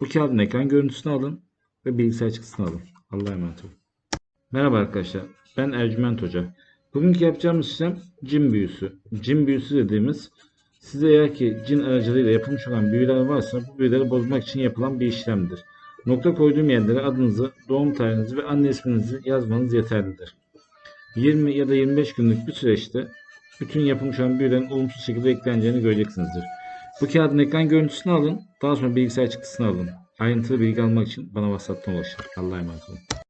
Bu kağıdın ekran görüntüsünü alın ve bilgisayar çıktısını alın. Allah'a emanet olun. Merhaba arkadaşlar. Ben Ercüment Hoca. Bugünkü yapacağımız işlem cin büyüsü. Cin büyüsü dediğimiz size eğer ki cin aracılığıyla yapılmış olan büyüler varsa bu büyüleri bozmak için yapılan bir işlemdir. Nokta koyduğum yerlere adınızı, doğum tarihinizi ve anne isminizi yazmanız yeterlidir. 20 ya da 25 günlük bir süreçte bütün yapılmış olan büyülerin olumsuz şekilde ekleneceğini göreceksinizdir. Bu kağıdın ekran görüntüsünü alın. Daha sonra bilgisayar çıktısını alın. Ayrıntılı bilgi almak için bana WhatsApp'tan ulaşın. Allah'a emanet olun.